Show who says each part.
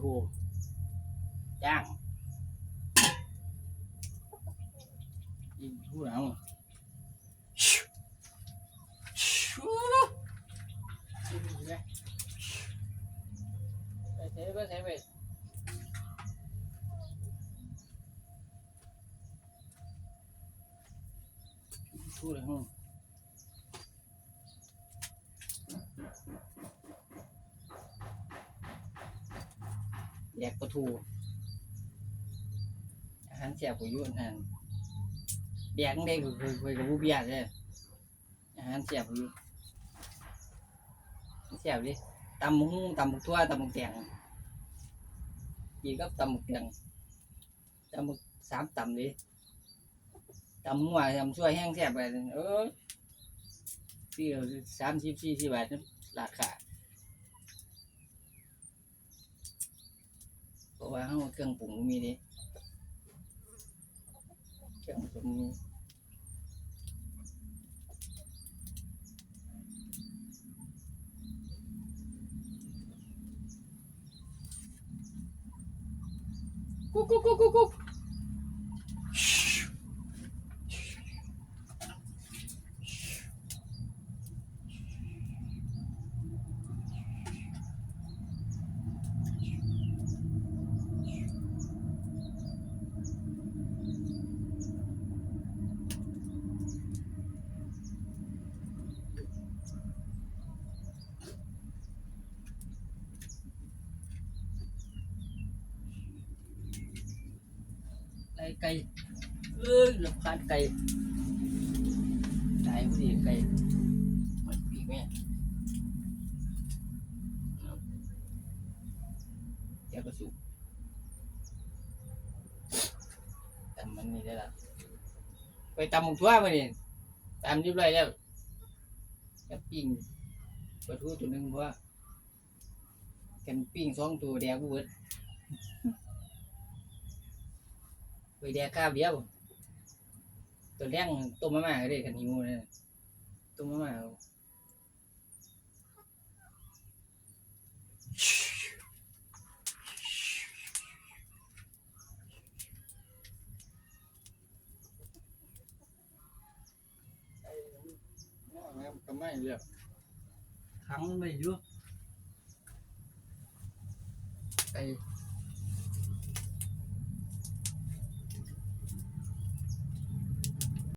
Speaker 1: ทูย่างยิงทูหนังชิวชิวไปเทไปเทไปทูหนัง แยกปลาทูอาหารเสียบกูยุ่นหันเบียกได้กูเคยเคยกับผู้เบียกเลยอาหารเสียบกูอยู่เสียบดิตำหมุ้งตำหมุกทั่วตำหมุกแตงกี่กับตำหมุกแตงตำหมุกสามตำดิตำหัวตำช่วยแห้งเสียบไปเออที่สามสิบสี่สิบบาทนั่นราคาพราะว่าเฮาเครื่องปรุงมีดิเครื่องปรุงมีกุ๊กกุ๊กกุ๊กกุ๊ก ไก่ไก่เอ้ยลำคาญไก่ตายพอดีไก่มันปีกแม่เดี๋ยวก็สุกตำมันนี่ได้ละไปตำหมกทั่วมาเนี่ยตำเรียบร้อยแล้วแล้วปิ้งปลาทูตัวหนึ่งเพราะว่ากันปิ้งสองตัวแดกกูเบิด แดกข้าวเดียวตัวแรงต้มมาม่าก็ได้กันหิวเลยต้มมาม่าเอาก็ไม่เลือกขังไม่อยู่ไป